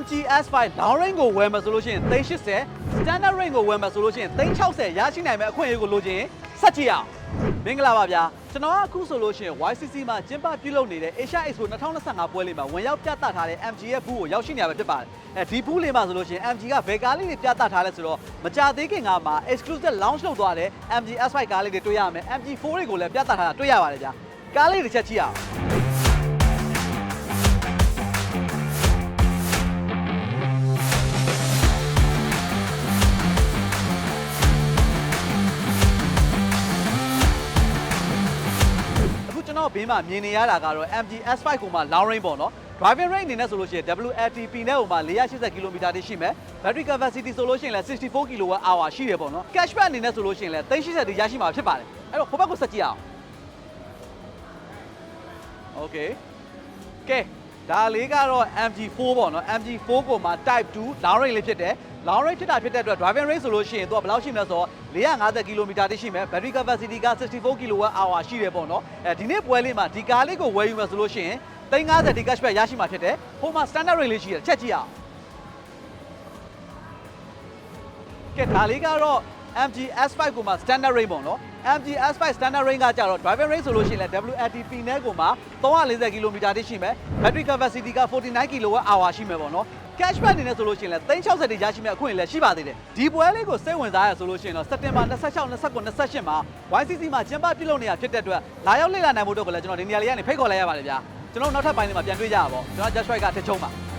MGS5 long range ကိုဝယ်မယ်ဆိုလို့ရှိရင်380 standard range ကိုဝယ်မယ်ဆိုလို့ရှိရင်360ရရှိနိုင်မယ့်အခွင့်အရေးကိုလိုချင်ဆက်ကြည့်အောင်မင်္ဂလာပါဗျာကျွန်တော်ကအခုဆိုလို့ရှိရင် YCC မှာကျင်းပပြုလုပ်နေတဲ့ Asia Expo 2025ပွဲလေးမှာဝင်ရောက်ပြသထားတဲ့ MG ရဲ့ဘူးကိုရောက်ရှိနေရပဲဖြစ်ပါတယ်အဲဒီဘူးလေးမှာဆိုလို့ရှိရင် MG ကဘယ်ကားလေးတွေပြသထားလဲဆိုတော့မကြသေးခင်ကမှ exclusive launch လုပ်သွားတဲ့ MG S5 ကားလေးတွေတွေ့ရမယ် MG4 တွေကိုလည်းပြသထားတာတွေ့ရပါတယ်ဗျာကားလေးတစ်ချက်ကြည့်အောင် ဘေးမှာမြင်နေရတာကတော့ MG S5 ကိုမှ long range ပေါ့နော် driving range အနေနဲ့ဆိုလို့ရှိရင် WLTP နဲ့ဟိုမှာ480 km တိရှိမယ် battery capacity ဆိုလို့ရှိရင်လည်း64 kWh ရှိတယ်ပေါ့နော် cashback အနေနဲ့ဆိုလို့ရှိရင်လည်း380တိရရှိမှာဖြစ်ပါတယ်အဲ့တော့ဟိုဘက်ကိုဆက်ကြည့်အောင် Okay ကဲ ဒါလေးကတော့ MG4 ပေါ့နော် MG4 ကိုမှ type 2 long range လေးဖြစ်တယ် long range ဖြစ်တာဖြစ်တဲ့အတွက် driving range ဆိုလို့ရှိရင်သူကဘယ်လောက်ရှိမလဲဆိုတော့450 km တိရှိမယ် battery capacity က64 kWh ရှိတယ်ပေါ့နော်အဲဒီနေ့ပွဲလေးမှာဒီကားလေးကိုဝယ်ယူမယ်ဆိုလို့ရှိရင်350ဒီ cashback ရရှိမှာဖြစ်တယ်ဟိုမှာ standard range လေးရှိတယ်ချက်ကြည့်အောင်ကဲဒါလေးကတော့ MG S5 ကိုမှ standard range ပေါ့နော် MG S5 standard range ကကြတော့ driving range ဆိုလို့ရှိရင်လည်း WLTP နဲ့ကိုမှ340 km တိရှိမယ် battery capacity က49 kWh ရှိမယ်ပေါ့နော် cashback အနေနဲ့ဆိုလို့ရှိရင်လည်း360တိရရှိမယ့်အခွင့်အရေးလည်းရှိပါသေးတယ်ဒီပွဲလေးကိုစိတ်ဝင်စားရဆိုလို့ရှိရင်တော့စက်တင်ဘာ26 29 28မှာ YCC မှာကျင်းပပြုလုပ်နေတာဖြစ်တဲ့အတွက်လာရောက်လေ့လာနိုင်ဖို့အတွက်ကိုလည်းကျွန်တော်ဒီနေရာလေးကနေဖိတ်ခေါ်လိုက်ရပါတယ်ဗျာကျွန်တော်နောက်ထပ်ပိုင်းလေးမှာပြန်တွေ့ကြရပါဘောကျွန်တော် Just Right ကတစ်ချုံပါ